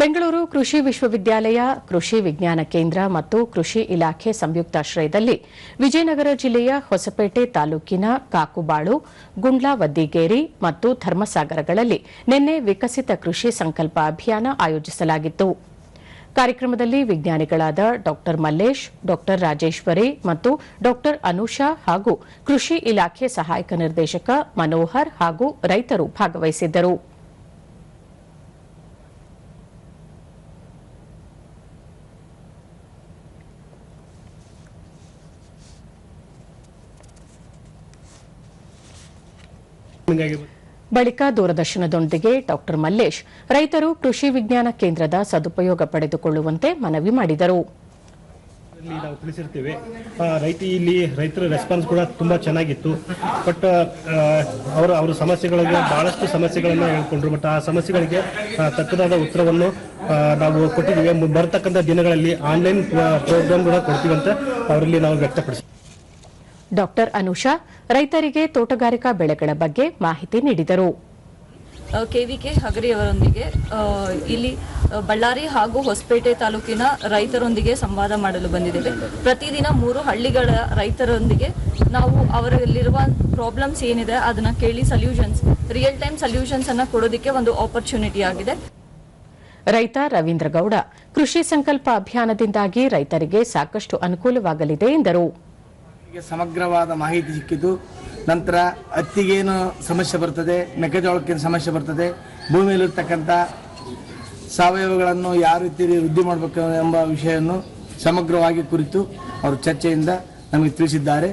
ಬೆಂಗಳೂರು ಕೃಷಿ ವಿಶ್ವವಿದ್ಯಾಲಯ, ಕೃಷಿ ವಿಜ್ಞಾನ ಕೇಂದ್ರ ಮತ್ತು ಕೃಷಿ ಇಲಾಖೆ ಸಂಯುಕ್ತಾಶ್ರಯದಲ್ಲಿ ವಿಜಯನಗರ ಜಿಲ್ಲೆಯ ಹೊಸಪೇಟೆ ತಾಲೂಕಿನ ಕಾಕುಬಾಳು, ಗುಂಡ್ಲಾವದ್ದಿಗೇರಿ ಮತ್ತು ಧರ್ಮಸಾಗರಗಳಲ್ಲಿ ನಿನ್ನೆ ವಿಕಸಿತ ಕೃಷಿ ಸಂಕಲ್ಪ ಅಭಿಯಾನ ಆಯೋಜಿಸಲಾಗಿತ್ತು. ಕಾರ್ಯಕ್ರಮದಲ್ಲಿ ವಿಜ್ಞಾನಿಗಳಾದ ಡಾ ಮಲ್ಲೇಶ್ ಡಾ ರಾಜೇಶ್ವರಿ ಮತ್ತು ಡಾ ಅನುಷಾ ಹಾಗೂ ಕೃಷಿ ಇಲಾಖೆ ಸಹಾಯಕ ನಿರ್ದೇಶಕ ಮನೋಹರ್ ಹಾಗೂ ರೈತರು ಭಾಗವಹಿಸಿದ್ದರು. ಬಳಿಕ ದೂರದರ್ಶನದೊಂದಿಗೆ ಡಾಕ್ಟರ್ ಮಲ್ಲೇಶ್ ರೈತರು ಕೃಷಿ ವಿಜ್ಞಾನ ಕೇಂದ್ರದ ಸದುಪಯೋಗ ಪಡೆದುಕೊಳ್ಳುವಂತೆ ಮನವಿ ಮಾಡಿದರು. ನಾವು ತಿಳಿಸಿರ್ತೇವೆ ರೈತ ಇಲ್ಲಿ ರೈತರ ರೆಸ್ಪಾನ್ಸ್ ಕೂಡ ತುಂಬಾ ಚೆನ್ನಾಗಿತ್ತು. ಬಟ್ ಅವರು, ಅವರ ಸಮಸ್ಯೆಗಳಿಗೆ ಬಹಳಷ್ಟು ಸಮಸ್ಯೆಗಳನ್ನು ಹೇಳ್ಕೊಂಡ್ರು. ಬಟ್ ಆ ಸಮಸ್ಯೆಗಳಿಗೆ ತಕ್ಕದಾದ ಉತ್ತರವನ್ನು ನಾವು ಕೊಟ್ಟಿದ್ದೀವಿ. ಬರ್ತಕ್ಕಂಥ ದಿನಗಳಲ್ಲಿ ಆನ್ಲೈನ್ ಪ್ರೋಗ್ರಾಮ್ ಕೂಡ ಕೊಡ್ತೀವಿ ಅಂತ ಅವರಲ್ಲಿ ನಾವು ವ್ಯಕ್ತಪಡಿಸ್ತೀವಿ ಡಾ ಅನುಷಾ ರೈತರಿಗೆ ತೋಟಗಾರಿಕಾ ಬೆಳೆಗಳ ಬಗ್ಗೆ ಮಾಹಿತಿ ನೀಡಿದರು. ಕೆವಿಕೆ ಹಗರಿಯವರೊಂದಿಗೆ ಅವರೊಂದಿಗೆ ಇಲ್ಲಿ ಬಳ್ಳಾರಿ ಹಾಗೂ ಹೊಸಪೇಟೆ ತಾಲೂಕಿನ ರೈತರೊಂದಿಗೆ ಸಂವಾದ ಮಾಡಲು ಬಂದಿದ್ದೇವೆ. ಪ್ರತಿದಿನ ಮೂರು ಹಳ್ಳಿಗಳ ರೈತರೊಂದಿಗೆ ನಾವು ಅವರಲ್ಲಿರುವ ಪ್ರಾಬ್ಲಮ್ಸ್ ಏನಿದೆ ಅದನ್ನ ಕೇಳಿ ಸಲ್ಯೂಷನ್ಸ್ ರಿಯಲ್ ಟೈಮ್ ಸಲ್ಯೂಷನ್ಸ್ ಅನ್ನ ಕೊಡೋದಕ್ಕೆ ಒಂದು ಆಪರ್ಚುನಿಟಿ ಆಗಿದೆ. ರೈತ ರವೀಂದ್ರಗೌಡ ಕೃಷಿ ಸಂಕಲ್ಪ ಅಭಿಯಾನದಿಂದಾಗಿ ರೈತರಿಗೆ ಸಾಕಷ್ಟು ಅನುಕೂಲವಾಗಲಿದೆ ಎಂದರು. ಸಮಗ್ರವಾದ ಮಾಹಿತಿ ಸಿಕ್ಕಿತು ನಂತರ ಹತ್ತಿಗೇನು ಸಮಸ್ಯೆ ಬರ್ತದೆ, ಮೆಕ್ಕೆಜೋಳಕ್ಕೇನು ಸಮಸ್ಯೆ ಬರ್ತದೆ, ಭೂಮಿಯಲ್ಲಿರ್ತಕ್ಕಂಥ ಸಾವಯವಗಳನ್ನು ಯಾವ ರೀತಿ ವೃದ್ಧಿ ಮಾಡಬೇಕು ಎಂಬ ವಿಷಯವನ್ನು ಸಮಗ್ರವಾಗಿ ಕುರಿತು ಅವರು ಚರ್ಚೆಯಿಂದ ನಮಗೆ ತಿಳಿಸಿದ್ದಾರೆ.